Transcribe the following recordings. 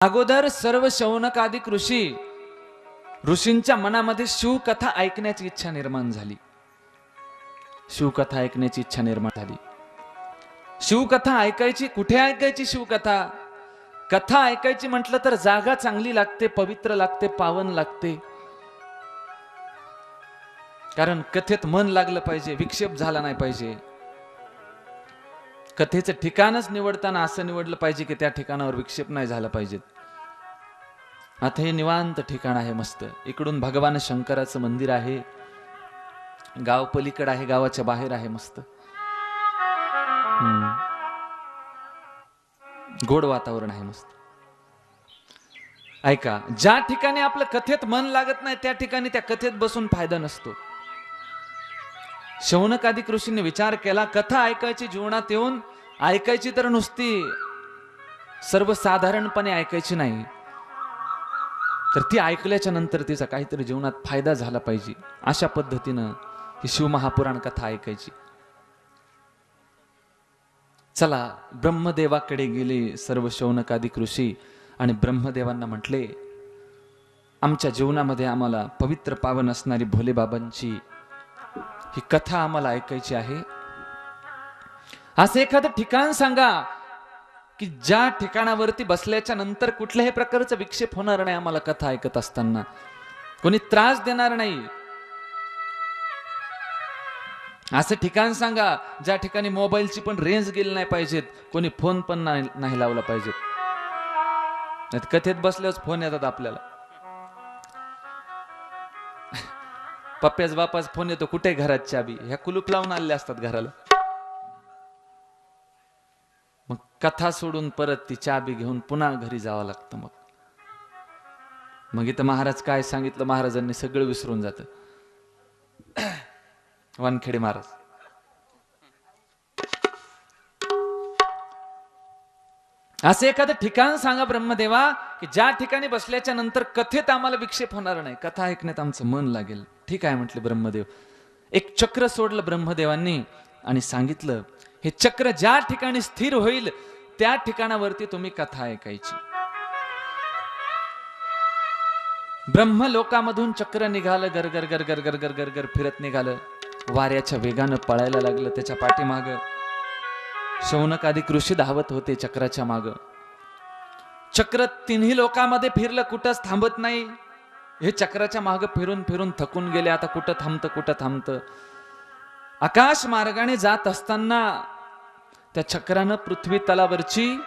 अगोदर सर्व शौनकादिक ऋषी ऋषींच्या मनामध्ये शिवकथा ऐकण्याची इच्छा निर्माण झाली. शिवकथा ऐकण्याची इच्छा निर्माण झाली. शिवकथा ऐकायची कुठे ऐकायची शिवकथा? कथा ऐकायची म्हटलं तर जागा चांगली लागते पवित्र लागते पावन लागते. कारण कथेत मन लागलं पाहिजे विक्षेप झाला नाही पाहिजे. कथेचं ठिकाणच निवडताना असं निवडलं पाहिजे की त्या ठिकाणावर विक्षेप नाही झाला पाहिजेत. आता हे निवांत ठिकाण आहे मस्त. इकडून भगवान शंकराचं मंदिर आहे. गाव पलीकड आहे गावाच्या बाहेर आहे मस्त. हम्म. गोड वातावरण आहे मस्त. ऐका ज्या ठिकाणी आपलं कथेत मन लागत नाही त्या ठिकाणी त्या कथेत बसून फायदा नसतो. शौनकादिक ऋषींनी विचार केला कथा ऐकायची जीवनात येऊन ऐकायची तर नुसती सर्वसाधारणपणे ऐकायची नाही. तर ती ऐकल्याच्या नंतर तिचा काहीतरी जीवनात फायदा झाला पाहिजे. अशा पद्धतीनं ही शिवमहापुराण कथा ऐकायची. चला ब्रह्मदेवाकडे गेले सर्व शौनकादिक ऋषी आणि ब्रह्मदेवांना म्हटले आमच्या जीवनामध्ये आम्हाला पवित्र पावन असणारी भोलेबाबांची ही कथा आम्हाला ऐकायची आहे. असं एखादं ठिकाण सांगा की ज्या ठिकाणावरती बसल्याच्या नंतर कुठल्याही प्रकारचा विक्षेप होणार नाही आम्हाला कथा ऐकत असताना. कोणी त्रास देणार नाही. असं ठिकाण सांगा ज्या ठिकाणी मोबाईलची पण रेंज गेली नाही पाहिजेत. कोणी फोन पण नाही नाही लावला पाहिजेत. कथेत बसल्यावर फोन येतात आपल्याला. पप्प्याच बापाच फोन येतो कुठे घरात चाबी ह्या कुलूप लावून आलेल्या असतात घराला. कथा सोडून परत ती चाबी घेऊन पुन्हा घरी जावं लागतं मग. मग इथं महाराज काय सांगितलं? महाराजांनी सगळं विसरून जात. वानखेडे महाराज. असं एखादं ठिकाण सांगा ब्रह्मदेवा की ज्या ठिकाणी बसल्याच्या नंतर कथेत आम्हाला विक्षेप होणार नाही. कथा ऐकण्यात आमचं मन लागेल. ठीक आहे म्हटले ब्रह्मदेव. एक चक्र सोडलं ब्रह्मदेवांनी आणि सांगितलं हे चक्र ज्या ठिकाणी स्थिर होईल त्या ठिकाणावरती तुम्ही कथा ऐकायची. ब्रह्मलोकामधून चक्र निघालं गरगर गरगर गरगर गरगर फिरत निघालं. वाऱ्याच्या वेगानं पळायला लागलं त्याच्या पाठीमाग. आधी ऋषी धावत होते चक्राच्या माग. चक्र तिन्ही लोकांमध्ये फिरलं कुठंच थांबत नाही. हे चक्राच्या माग फिरून फिरून थकून गेले आता कुठं थांबतं कुठं थांबतं? आकाश मार्गाने जात असताना त्या चक्रानं पृथ्वी तलावरची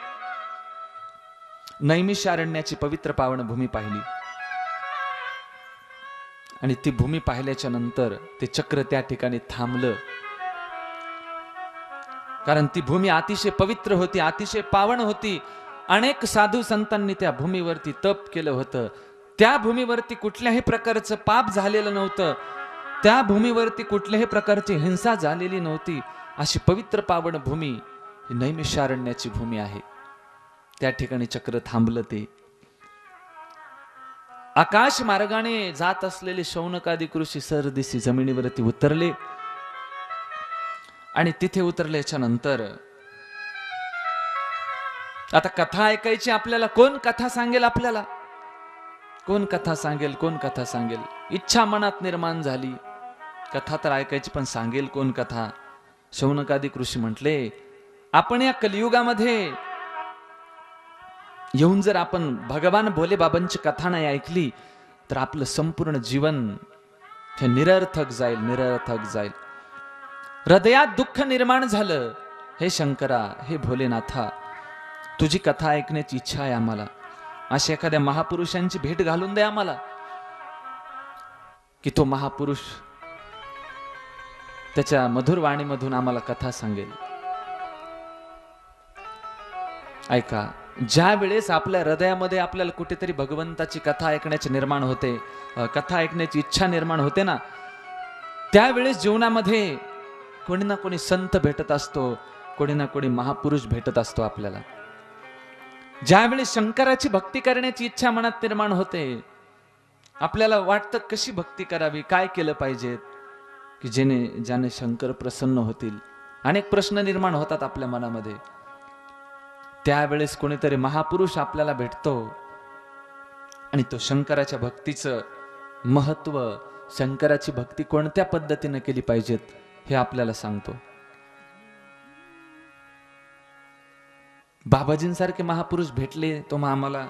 नैमिषारण्याची पवित्र पावन भूमी पाहिली. आणि ती भूमी पाहिल्याच्या नंतर ते चक्र त्या ठिकाणी थांबलं. कारण ती भूमी अतिशय पवित्र होती अतिशय पावन होती. अनेक साधू संतांनी त्या भूमीवरती तप केलं होतं. त्या भूमीवरती कुठल्याही प्रकारचं पाप झालेलं नव्हतं. त्या भूमीवरती कुठल्याही प्रकारची हिंसा झालेली नव्हती. अशी पवित्र पावन भूमी ही नैमिषारण्याची भूमी आहे. त्या ठिकाणी चक्र थांबलं ते. आकाश मार्गाने जात असलेले शौनकादी कृषी सरदिसी जमिनीवरती उतरले. आणि तिथे उतरल्याच्या नंतर आता कथा ऐकायची आपल्याला कोण कथा सांगेल आपल्याला? कोण कथा सांगेल कोण कथा सांगेल? इच्छा मनात निर्माण झाली. कथा तर ऐकायची पण सांगेल कोण कथा? शौनकादिक ऋषी म्हटले आपण या कलियुगामध्ये येऊन जर आपण भगवान भोले बाबांची कथा नाही ऐकली तर आपलं संपूर्ण जीवन हे निरर्थक जाईल निरर्थक जाईल. हृदयात दुःख निर्माण झालं. हे शंकरा हे भोलेनाथा तुझी कथा ऐकण्याची इच्छा आहे आम्हाला. अशा एखाद्या महापुरुषांची भेट घालून दे आम्हाला. की तो महापुरुष त्याच्या मधुर वाणीमधून आम्हाला कथा सांगेल. ऐका ज्या वेळेस आपल्या हृदयामध्ये आपल्याला कुठेतरी भगवंताची कथा ऐकण्याची निर्माण होते कथा ऐकण्याची इच्छा निर्माण होते ना त्यावेळेस जीवनामध्ये कोणी ना कोणी संत भेटत असतो कोणी ना कोणी महापुरुष भेटत असतो आपल्याला. ज्यावेळी शंकराची भक्ती करण्याची इच्छा मनात निर्माण होते आपल्याला वाटतं कशी भक्ती करावी काय केलं पाहिजेत? की जेणे ज्याने शंकर प्रसन्न होतील. अनेक प्रश्न निर्माण होतात आपल्या मनामध्ये. त्यावेळेस कोणीतरी महापुरुष आपल्याला भेटतो. आणि तो शंकराच्या भक्तीचं महत्त्व शंकराची भक्ती कोणत्या पद्धतीने केली पाहिजेत हे आपल्याला सांगतो. बाबाजींसारखे महापुरुष भेटले तो मग आम्हाला.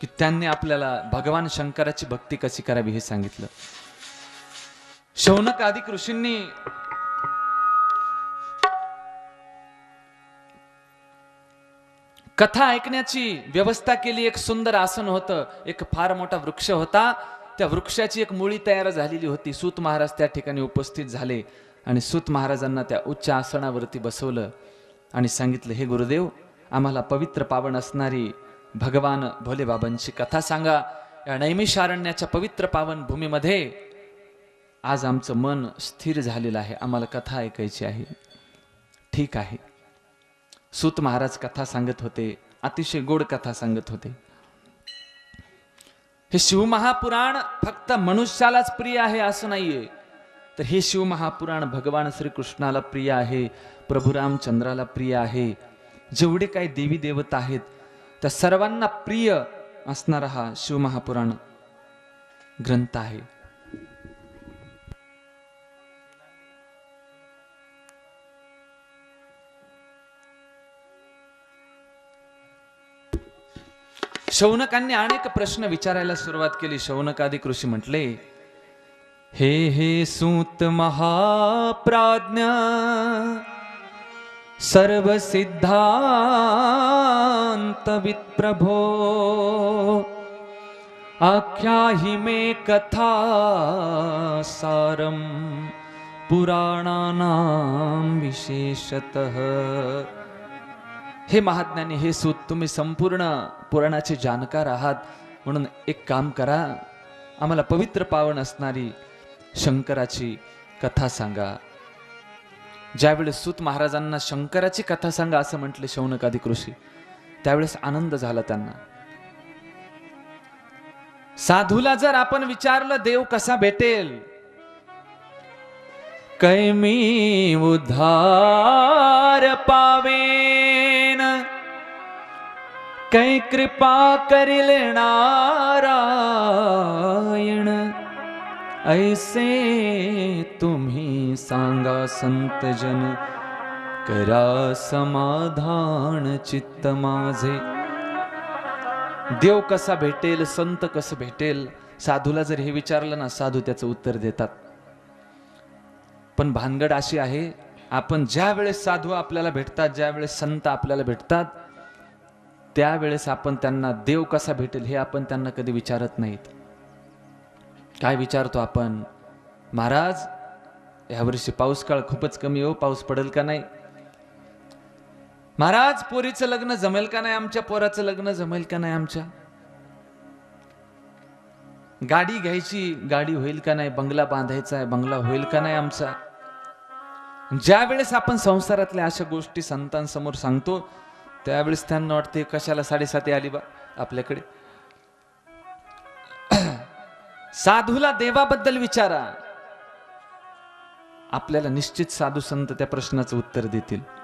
की त्यांनी आपल्याला भगवान शंकराची भक्ती कशी करावी हे सांगितलं. शौनक आदी ऋषींनी कथा ऐकण्याची व्यवस्था केली. एक सुंदर आसन होतं. एक फार मोठा वृक्ष होता. त्या वृक्षाची एक मुळी तयार झालेली होती. सूत महाराज त्या ठिकाणी उपस्थित झाले आणि सूत महाराजांना त्या उच्च आसनावरती बसवलं आणि सांगितलं हे गुरुदेव आम्हाला पवित्र पावन असणारी भगवान भोलेबाबांची कथा सांगा. या नैमिषारण्याच्या पवित्र पावन भूमीमध्ये आज आमचं मन स्थिर झालेलं आहे. आम्हाला कथा ऐकायची आहे. ठीक आहे. सूत महाराज कथा सांगत होते. अतिशय गोड कथा सांगत होते. हे शिवमहापुराण फक्त मनुष्यालाच प्रिय आहे असं नाहीये. तर हे शिवमहापुराण भगवान श्रीकृष्णाला प्रिय आहे. प्रभू रामचंद्राला प्रिय आहे. जेवढे काही देवी देवता आहेत त्या सर्वांना प्रिय असणारा हा शिवमहापुराण ग्रंथ आहे. शौनकांनी अनेक प्रश्न विचारायला सुरुवात केली. शौनकादी ऋषी म्हटले हे हे सूत महाप्राज्ञ सर्व सिद्धांत विप्रभो आख्याहि मे कथा सारम पुराणानां विशेषतः। हे महाज्ञानी हे सूत तुम्ही संपूर्ण पुराणाचे जाणकार आहात. म्हणून एक काम करा. आम्हाला पवित्र पावन असणारी शंकराची कथा सांगा. ज्यावेळेस सूत महाराजांना शंकराची कथा सांगा असं म्हटले शौनकादी कृषी त्यावेळेस आनंद झाला त्यांना. साधूला जर आपण विचारलं देव कसा भेटेल? कैमी उद्धार पावे कै कृपा करी लेणारायण ऐसे तुम्ही सांगा संत जन। करा समाधान चित्त माझे। देव कसा भेटेल संत कसं भेटेल? साधूला जर हे विचारलं ना साधू त्याचं उत्तर देतात. पण भानगड अशी आहे आपण ज्या वेळेस साधू आपल्याला भेटतात ज्या वेळेस संत आपल्याला भेटतात त्यावेळेस आपण त्यांना देव कसा भेटेल हे आपण त्यांना कधी विचारत नाहीत. काय विचारतो आपण? महाराज यावर्षी पाऊस काळ खूपच कमी हो पाऊस पडेल का नाही? महाराज पोरीचं लग्न जमेल का नाही आमच्या? पोराचं लग्न जमेल का नाही आमच्या? गाडी घ्यायची गाडी होईल का नाही? बंगला बांधायचा आहे बंगला होईल का नाही आमचा? ज्या वेळेस आपण संसारातल्या अशा गोष्टी संतांसमोर सांगतो त्यावेळेस त्यांना वाटते कशाला साडेसाती आली बा आपल्याकडे. साधूला देवाबद्दल विचारा. आपल्याला निश्चित साधू संत त्या प्रश्नाचं उत्तर देतील.